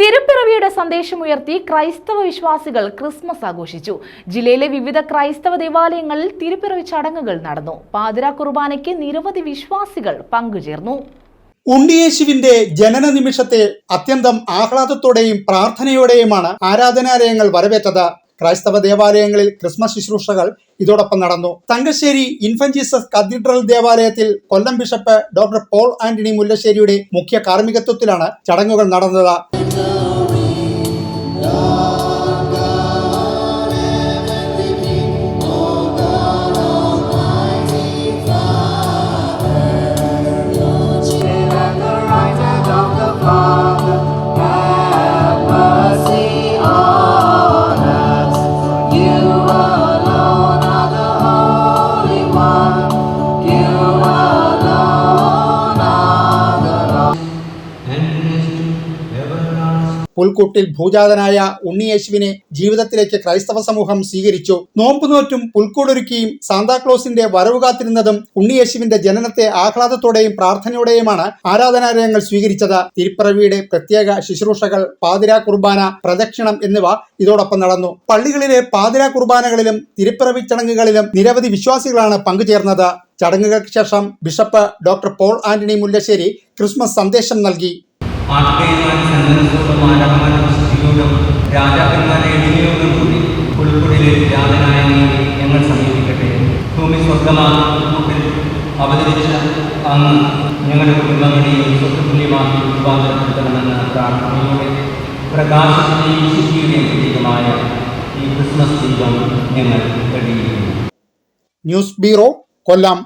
തിരുപ്പിറവിയുടെ സന്ദേശമുയർത്തി ക്രൈസ്തവ വിശ്വാസികൾ ക്രിസ്മസ് ആഘോഷിച്ചു. ജില്ലയിലെ വിവിധ ക്രൈസ്തവ ദേവാലയങ്ങളിൽ തിരുപ്പിറവി ചടങ്ങുകൾ നടന്നു. പാതിര കുർബാനയ്ക്ക് നിരവധി വിശ്വാസികൾ പങ്കുചേർന്നു. ഉണ്ണിയേശുവിന്റെ ജനന നിമിഷത്തെ അത്യന്തം ആഹ്ലാദത്തോടെയും പ്രാർത്ഥനയോടെയുമാണ് ആരാധനാലയങ്ങൾ വരവേറ്റത്. ക്രൈസ്തവ ദേവാലയങ്ങളിൽ ക്രിസ്മസ് ശുശ്രൂഷകൾ ഇതോടൊപ്പം നടന്നു. തങ്കശ്ശേരി ഇൻഫൻജീസ് കത്തീഡ്രൽ ദേവാലയത്തിൽ Kollam bishop doctor Paul Antony മുല്ലശ്ശേരിയുടെ മുഖ്യ കാർമ്മികത്വത്തിലാണ് ചടങ്ങുകൾ നടന്നത്. പുൽക്കൂട്ടിൽ ഭൂജാതനായ ഉണ്ണിയേശുവിനെ ജീവിതത്തിലേക്ക് ക്രൈസ്തവ സമൂഹം സ്വീകരിച്ചു. നോമ്പുനോറ്റും പുൽക്കൂടൊരുക്കിയും സാന്താക്ലോസിന്റെ വരവ് കാത്തിരുന്നതും ഉണ്ണിയേശുവിന്റെ ജനനത്തെ ആഹ്ലാദത്തോടെയും പ്രാർത്ഥനയോടെയുമാണ് ആരാധനാലയങ്ങൾ സ്വീകരിച്ചത്. തിരുപ്പിറവിയുടെ പ്രത്യേക ശുശ്രൂഷകൾ പാതിര കുർബാന പ്രദക്ഷിണം എന്നിവ ഇതോടൊപ്പം നടന്നു. പള്ളികളിലെ പാതിര കുർബാനകളിലും തിരുപ്പിറവി ചടങ്ങുകളിലും നിരവധി വിശ്വാസികളാണ് പങ്കുചേർന്നത്. ചടങ്ങുകൾക്ക് ശേഷം bishop doctor Paul Antony Mullassery Christmas സന്ദേശം നൽകി. ആട്ടുകൈമാൻ സന്ദർശത്തോടും ആരാധന ശുദ്ധിയോടും രാജാക്കന്മാരെ എളിമയോടും കൂടി പുൽക്കുടിലെ രാജനായ ഞങ്ങൾ സമീപിക്കട്ടെ. ഭൂമി പുൽക്കൂട്ടിൽ അവതരിച്ച അങ്ങ് ഞങ്ങളുടെ കുടുംബങ്ങളെയും സ്വത്തുല്യമാക്കി രൂപാന്തരപ്പെടുത്തണമെന്ന പ്രാർത്ഥനയോടെ പ്രകാശത്തിന്റെയും ശുദ്ധിയുടെയും പ്രതീകമായ ഈ ക്രിസ്മസ് ദീപം ഞങ്ങൾ തെളിയിക്കുന്നു. News bureau Kollam.